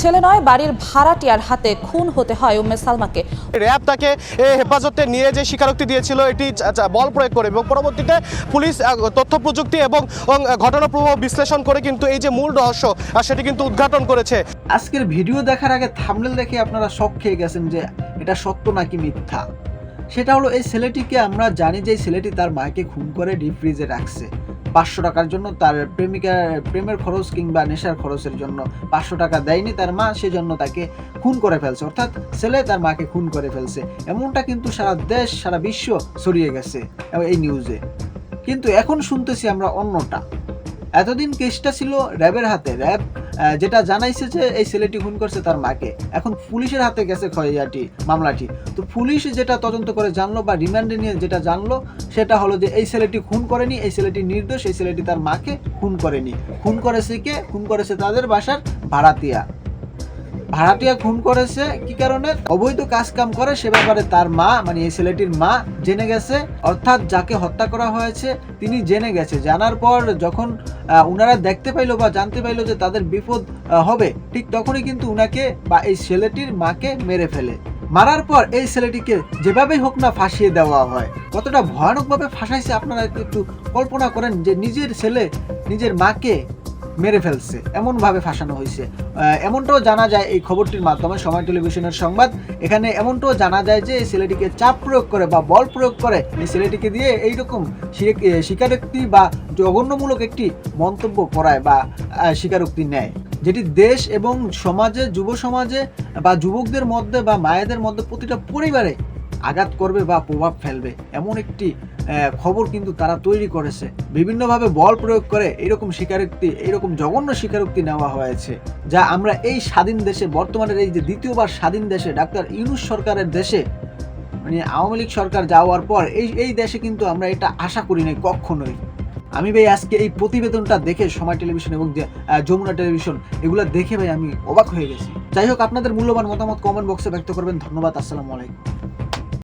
ছেলে নয় বাড়ির ভাড়াটিয়ার হাতে খুন হতে হয় উম্মে সালমাকে। র্যাব তাকে হেফাজতে নিয়ে যে স্বীকারোক্তি দিয়েছিল এটি বল প্রয়োগ করে এবং পরবর্তীতে পুলিশ তথ্য প্রযুক্তি এবং ঘটনা প্রবাহ বিশ্লেষণ করে কিন্তু এই যে মূল রহস্য সেটি কিন্তু উদ্ঘাটন করেছে। আজকের ভিডিও দেখার আগে থামলেল দেখে আপনারা শখ খেয়ে গেছেন যে এটা সত্য নাকি মিথ্যা? সেটা হলো এই ছেলেটিকে আমরা জানি যে ছেলেটি তার মাকে খুন করে ডিপ ফ্রিজে রাখছে। পাঁচশো টাকার জন্য তার প্রেমিকা, প্রেমের খরচ কিংবা নেশার খরচের জন্য পাঁচশো টাকা দেয়নি তার মা, সেজন্য তাকে খুন করে ফেলছে। অর্থাৎ ছেলে তার মাকে খুন করে ফেলছে। এমনটা কিন্তু সারা দেশ, সারা বিশ্ব ছড়িয়ে গেছে এই নিউজে কিন্তু এখন শুনতেছি আমরা অন্যটা। এতদিন কেসটা ছিল র্যাবের হাতে। র্যাব যেটা জানাইছে যে এই ছেলেটি খুন করছে তার মাকে। এখন পুলিশের হাতে গেছে খয়াটি মামলাটি। তো পুলিশ যেটা তদন্ত করে জানলো বা রিমান্ডে নিয়ে যেটা জানলো, সেটা হলো যে এই ছেলেটি খুন করেনি, এই ছেলেটি নির্দোষ, এই ছেলেটি তার মাকে খুন করেনি। খুন করেছে কে? খুন করেছে তাদের বাসার ভাড়াতিয়া ভাড়াটিয়া খুন করেছে, কি কারণে? অবৈধ কাজ কাম করে, সে ব্যাপারে তার মা মানে এই ছেলেটির মা, জেনে গেছে। অর্থাৎ যাকে হত্যা করা হয়েছে, তিনি জেনে গেছে। জানার পর যখন উনারা দেখতে পাইলো বা জানতে পাইলো যে তাদের বিপদ হবে, ঠিক তখনই কিন্তু উনাকে বা এই ছেলেটির মাকে মেরে ফেলে। মারার পর এই ছেলেটিকে যেভাবেই হোক না ফাঁসিয়ে দেওয়া হয়। কতটা ভয়ানকভাবে ফাঁসাইছে, আপনারা একটু কল্পনা করেন যে নিজের ছেলে, নিজের মাকে মেরে ফেলছে এমন ভাবে ফাঁসানো হয়েছে। এমনটাও জানা যায় এই খবরটির মাধ্যমে সময় টেলিভিশনের সংবাদ। এখানে এমনটাও জানা যায় যে এই ছেলেটিকে চাপ প্রয়োগ করে বা বল প্রয়োগ করে এই ছেলেটিকে দিয়ে এইরকম স্বীকারোক্তি বা জঘন্যমূলক একটি মন্তব্য করায় বা স্বীকারোক্তি নেয়। যেটি দেশ এবং সমাজে, যুব সমাজে বা যুবকদের মধ্যে বা মায়েদের মধ্যে প্রতিটা পরিবারে আঘাত করবে বা প্রভাব ফেলবে। এমন একটি খবর কিন্তু তারা তৈরি করেছে। বিভিন্নভাবে বল প্রয়োগ করে এরকম স্বীকারোক্তি এইরকম জঘন্য স্বীকারোক্তি নেওয়া হয়েছে, যা আমরা এই স্বাধীন দেশে, বর্তমানের এই যে দ্বিতীয়বার স্বাধীন দেশে, ডাক্তার ইউনুস সরকারের দেশে মানে আওয়ামী লীগ সরকার যাওয়ার পর এই এই দেশে কিন্তু আমরা এটা আশা করি নাই কখনোই। আমি ভাই আজকে এই প্রতিবেদনটা দেখে সময় টেলিভিশন এবং যমুনা টেলিভিশন, এগুলো দেখে ভাই আমি অবাক হয়ে গেছি। যাই হোক, আপনাদের মূল্যবান মতামত কমেন্ট বক্সে ব্যক্ত করবেন। ধন্যবাদ, আসসালামু আলাইকুম।